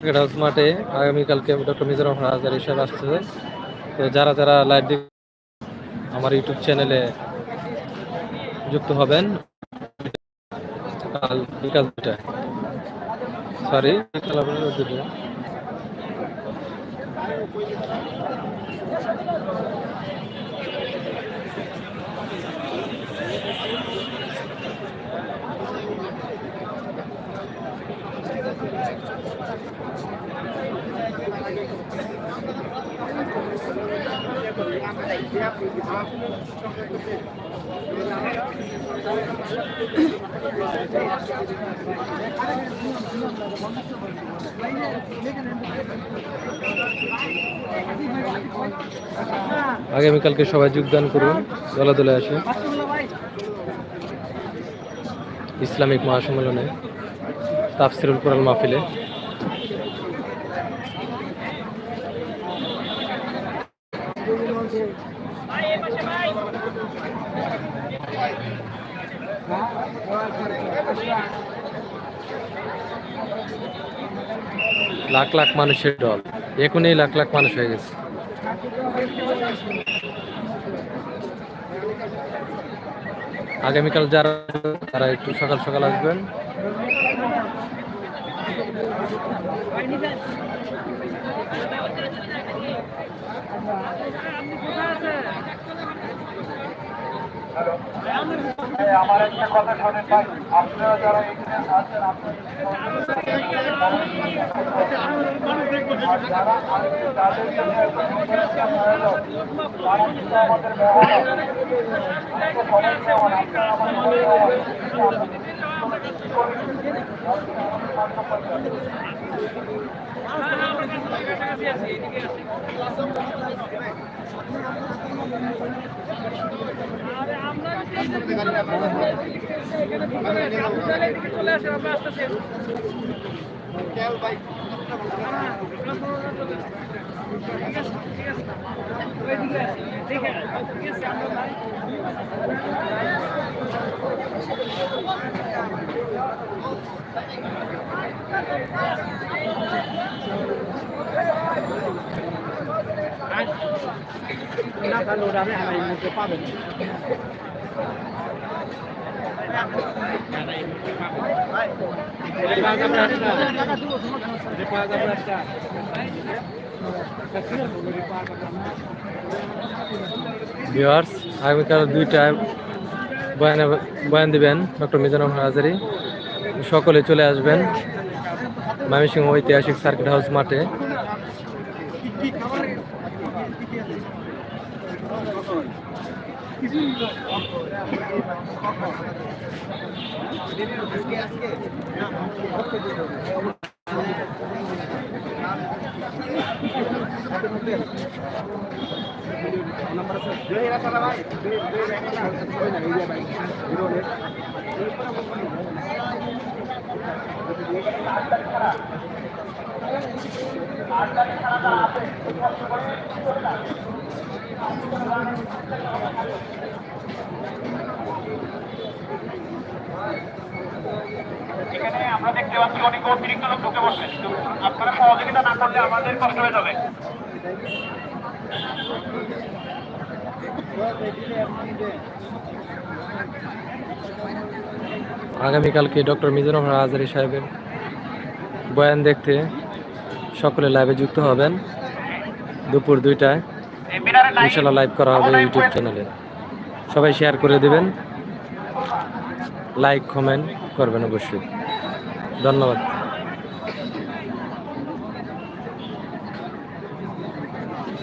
Cricket house মাঠে আগামীকালকে doctor Mizoram হাজার হিসাবে আসছে তো যারা যারা লাইভ আমার ইউটিউব চ্যানেলে যুক্ত হবেন। কাল বিকাল দুটায় সরি বিকাল হবে না, দুটোয়। আগামীকালকে সবাই যোগদান করুন দলে দলে আসে ইসলামিক মহাসম্মেলনে তাফসিরুল কোরআন মাহফিলে লাখ লাখ মানুষের দল। এখনই লাখ লাখ মানুষ হয়ে গেছে। আগামীকাল যারা তারা একটু সকাল সকাল আসবেন। আমার একটা কথা শোনেন ভাই আপনারা যারা এখানে আছেন আপনারা আর যারা আসবে তাদের জন্য একটা শুভেচ্ছা রইল। তারা আমাদের মেহমান। ভিওয়ার্স আগামীকাল দুইটায় বয়ান বয়ান দিবেন ডক্টর মিজানুর হাজারি সকলে চলে আসবেন ময়মনসিংহ ঐতিহাসিক সার্কিট হাউস মাঠে। এখানে আমরা দেখতে পাচ্ছি অনেক অতিরিক্ত লোক ঢুকে বসছে আপনারা সহযোগিতা না করলে আমাদের কষ্ট হয়ে যাবে। আগামীকালকে ডক্টর মিজানুর হাজারি সাহেবের বয়ান দেখতে সকলে লাইভে যুক্ত হবেন। দুপুর দুইটায়। ইনশাল্লাহ লাইভ করা হবে ইউটিউব চ্যানেলে সবাই শেয়ার করে দেবেন। লাইক কমেন্ট করবেন অবশ্যই। ধন্যবাদ।